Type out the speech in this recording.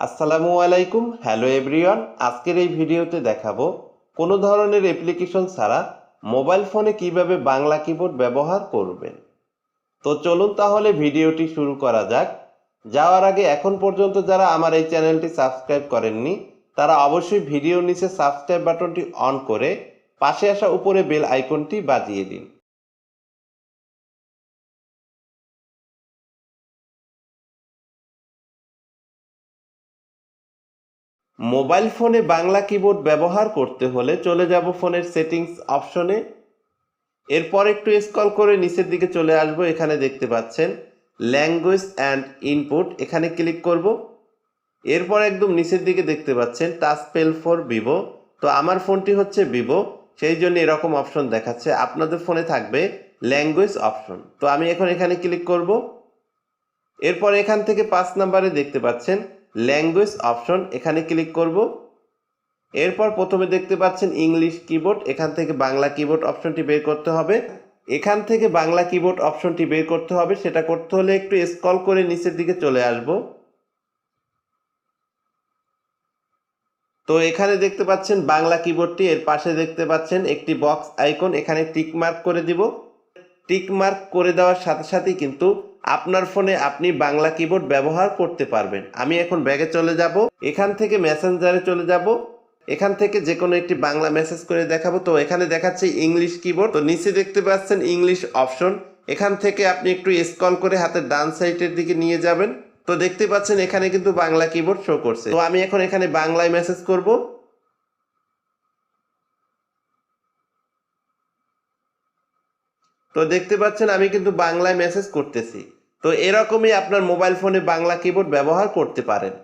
আসসালামু আলাইকুম, hello everyone. আজকের এই ভিডিওতে দেখাবো কোনো ধরনের অ্যাপ্লিকেশন ছাড়া মোবাইল ফোনে কীভাবে বাংলা কিবোর্ড ব্যবহার করবেন। তো চলুন তাহলে ভিডিওটি শুরু করা যাক। যাওয়ার আগে এখন পর্যন্ত যারা আমার এই চ্যানেলটি সাবস্ক্রাইব করেননি, তারা অবশ্যই ভিডিও নিচে সাবস্ক্রাইব বাটনটি অন করে পাশে আসা উপরে বেল আইকনটি বাজিয়ে দিন। মোবাইল ফোনে বাংলা কিবোর্ড ব্যবহার করতে হলে চলে যাব ফোনের সেটিংস অপশনে। এরপর একটু স্কল করে নিচের দিকে চলে আসব, এখানে দেখতে পাচ্ছেন ল্যাঙ্গুয়েজ অ্যান্ড ইনপুট, এখানে ক্লিক করব। এরপর একদম নিচের দিকে দেখতে পাচ্ছেন টাচ পেল ফর ভিভো। তো আমার ফোনটি হচ্ছে ভিভো, সেই জন্য এরকম অপশন দেখাচ্ছে। আপনাদের ফোনে থাকবে ল্যাঙ্গুয়েজ অপশন। তো আমি এখন এখানে ক্লিক করব। এরপর এখান থেকে পাঁচ নাম্বারে দেখতে পাচ্ছেন ল্যাঙ্গুয়েজ অপশন এখানে ক্লিক করব। এরপর প্রথমে দেখতে পাচ্ছেন ইংলিশ কিবোর্ড এখান থেকে বাংলা কিবোর্ড অপশনটি বের করতে হবে। এখান থেকে বাংলা কিবোর্ড অপশনটি বের করতে হবে, সেটা করতে হলে একটু স্ক্রল করে নিচের দিকে চলে আসব। তো এখানে দেখতে পাচ্ছেন বাংলা কিবোর্ডটি এর পাশে দেখতে পাচ্ছেন একটি বক্স আইকন এখানে টিক মার্ক করে দিব। টিক মার্ক করে দেওয়ার সাথে সাথেই কিন্তু আপনার ফোনে আপনি বাংলা কিবোর্ড ব্যবহার করতে পারবেন। আমি এখন ব্যাগে চলে যাব। এখান থেকে মেসেঞ্জারে চলে যাব। এখান থেকে যে কোনো একটি বাংলা মেসেজ করে দেখাবো। তো এখানে দেখাচ্ছে ইংলিশ কিবোর্ড তো নিচে দেখতে পাচ্ছেন ইংলিশ অপশন এখান থেকে আপনি একটু স্ক্রল করে হাতের ডান সাইডের দিকে নিয়ে যাবেন। তো দেখতে পাচ্ছেন এখানে কিন্তু বাংলা কিবোর্ড শো করছে। তো আমি এখন এখানে বাংলায় মেসেজ করব। তো দেখতে পাচ্ছেন আমি কিন্তু বাংলায় মেসেজ করতেছি। তো এরকমই আপনার মোবাইল ফোনে বাংলা কিবোর্ড ব্যবহার করতে পারেন।